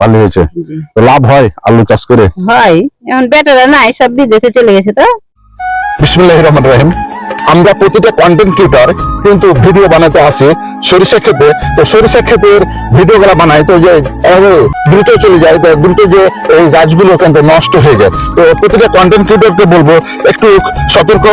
ভালো হয়েছে। তো লাভ হয় আলু চাষ করে। হয়। এখন বেটারা নাই সব বিদেশে চলে গেছে তো। বিসমুল্লাহ রহমান রহিম। আমরা প্রতিটা কন্টেন্ট ক্রিয়েটর কিন্তু ভিডিও বানাতে আসে। সরিষা ক্ষেতে, তো সরিষা ক্ষেতের ভিডিও গুলা বানাই, তো যে দ্রুত চলে যায়, তো দ্রুত যে এই গাছগুলো কিন্তু নষ্ট হয়ে যায়। তো প্রতিটা কন্টেন্ট ক্রিয়েটরকে বলব, একটু সতর্ক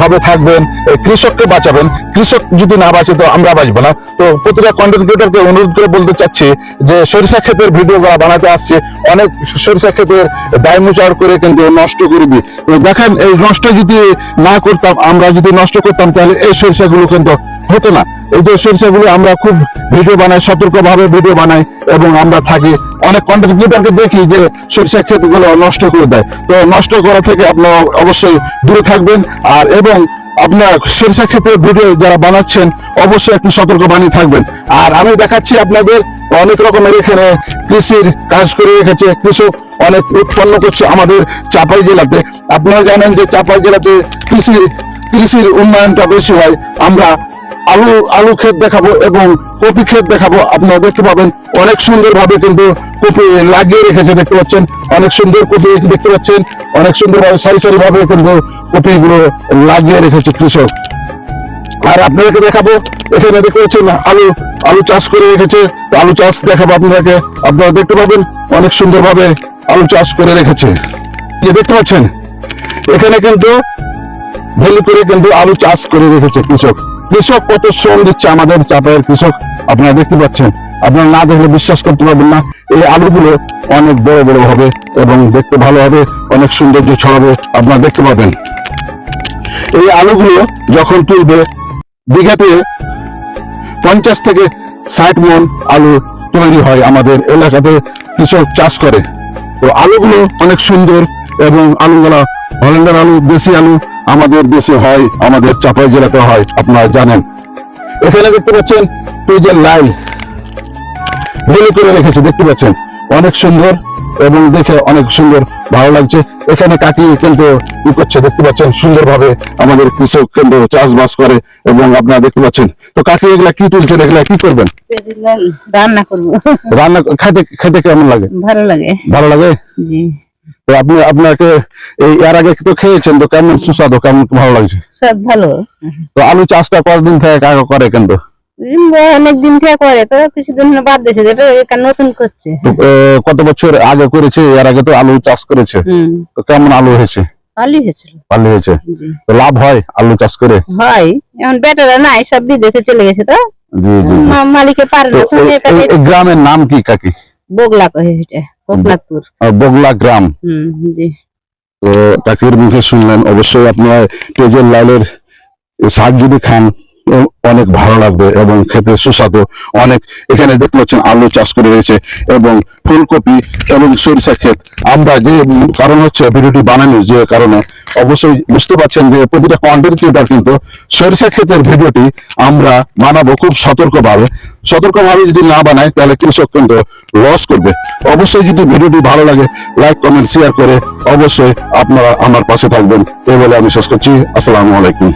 ভাবে থাকবেন কৃষককে বাঁচাবেন। কৃষক যদি না বাঁচে, তো আমরা বাঁচবো না। তো প্রতিটা কন্টেন্ট ক্রিয়েটরকে অনুরোধ করে বলতে চাচ্ছি যে, সরিষা ক্ষেতের ভিডিও গুলা বানাতে আসছে। অনেক সরিষা ক্ষেতের দায় মুচার করে কিন্তু নষ্ট করবি দেখেন, এই নষ্ট যদি না করতাম, আমরা যদি নষ্ট করতাম, তাহলে এই সরিষাগুলো কিন্তু হতো না। এই যে সরিষাগুলো আমরা খুব ভিডিও বানাই সতর্ক ভাবে ভিডিও বানাই এবং আমরা থাকি। অনেক কন্টেন্ট দেখি যে সরিষা ক্ষেতগুলো নষ্ট করে দেয়। তো নষ্ট করা থেকে আপনারা অবশ্যই দূরে থাকবেন। আর এবং আপনার সরিষা ক্ষেত্রে ভিডিও যারা বানাচ্ছেন, অবশ্যই একটু সতর্ক বানিয়ে থাকবেন। আর আমি দেখাচ্ছি আপনাদের অনেক রকমের এখানে কৃষির কাজ করে রেখেছে। কৃষক অনেক উৎপন্ন করছে আমাদের চাপাই জেলাতে। আপনারা জানেন যে চাপাই জেলাতে কৃষির কৃষির উন্নয়নটা বেশি হয়, আমরা আলু আলু ক্ষেত দেখাবো এবং কপি ক্ষেত দেখাবো। আপনারা দেখতে পাবেন অনেক সুন্দর ভাবে কিন্তু কপি লাগিয়ে রেখেছে, দেখতে পাচ্ছেন? অনেক সুন্দর কপি দেখতে পাচ্ছেন? অনেক সুন্দর ভাবে সারি সারি ভাবে কিন্তু কপি গুলো লাগিয়ে রেখেছে কৃষক। আর আপনাদেরকে দেখাবো, এখানে দেখতে পাচ্ছেন আলু আলু চাষ করে রেখেছে। আলু চাষ দেখাবো আপনাদেরকে। আপনারা দেখতে পাবেন অনেক সুন্দর ভাবে আলু চাষ করে রেখেছে। যে দেখতে পাচ্ছেন, এখানে কিন্তু ভেলি করে কিন্তু আলু চাষ করে রেখেছে কৃষক। কৃষক কত শ্রম দিচ্ছে আমাদের চাপায়ের কৃষক? আপনারা দেখতে পাচ্ছেন। আপনারা না দেখলে বিশ্বাস করতে পারবেন না, এই আলুগুলো অনেক বড় বড় হবে এবং দেখতে ভালো হবে, অনেক সৌন্দর্য ছড়াবে, আপনারা দেখতে পাবেন। এই আলুগুলো যখন তুলবে বিঘাতে পঞ্চাশ থেকে ষাট মন আলু তৈরি হয় আমাদের এলাকাতে কৃষক চাষ করে। তো আলুগুলো অনেক সুন্দর এবং আলুগুলা হল্যান্ডার আলু, দেশি আলু আমাদের দেশে হয় আমাদের চাপাই জেলাতে হয় আপনারা জানেন। এখানে দেখতে পাচ্ছেন পেঁয়াজের লাইন। বেলে করে রেখেছে দেখতে পাচ্ছেন? অনেক সুন্দর এবং দেখে অনেক সুন্দর ভালো লাগছে। এখানে কাকি কিন্তু ই করছে দেখতে পাচ্ছেন? সুন্দরভাবে আমাদের কৃষক কেন্দ্র চাষবাস করে এবং আপনারা দেখতে পাচ্ছেন। তো কাকি এগুলা কি তুলছেন? এগুলা কি করবেন? রান্না করব। রান্না খেতে খেতে কেমন লাগে? ভালো লাগে। ভালো লাগে? জি। তো আপনি আপনাকে এই এর আগে তো খেয়েছেন? তো কেমন সুস্বাদু কেমন ভালো লাগছে? সব ভালো। তো আলু চাষটা কতদিন থেকে কাকা করে কিন্তু? অনেক দিন থেকে করে তো কিছুদিন বাদ দিয়েছে এটা নতুন করছে। কত বছর আগে করেছে? এর আগে তো আলু চাষ করেছে। তো কেমন আলু হয়েছে? ভালোই হয়েছিল ভালো হয়েছে। তো লাভ হয় আলু চাষ করে? হয়। এখন বেটারা নাই সব বিদেশে চলে গেছে তো। জি জি। মালিকে পারে না গ্রামের নাম কি কাকি? বগলা কহে এটা কোকনাথপুর বগলা গ্রাম। তো তাকে মুখে শুনলেন অবশ্যই আপনার টেজের লালের শাক যদি খান অনেক ভালো লাগবে এবং খেতে সুস্বাদু। অনেক এখানে দেখতে পাচ্ছেন আলু চাষ করে রয়েছে এবং ফুলকপি এবং সরিষা ক্ষেত। আমরা যে কারণ হচ্ছে ভিডিওটি বানানোর যে কারণে অবশ্যই বুঝতে পারছেন যে প্রতিটা কন্টেন্ট ক্রিয়েটার কিন্তু সরিষা ক্ষেতের ভিডিওটি আমরা বানাবো খুব সতর্কভাবে। সতর্কভাবে যদি না বানায় তাহলে কৃষক কিন্তু লস করবে। অবশ্যই যদি ভিডিওটি ভালো লাগে লাইক কমেন্ট শেয়ার করে অবশ্যই আপনারা আমার পাশে থাকবেন। এই বলে আমি শেষ করছি। আসসালামু আলাইকুম।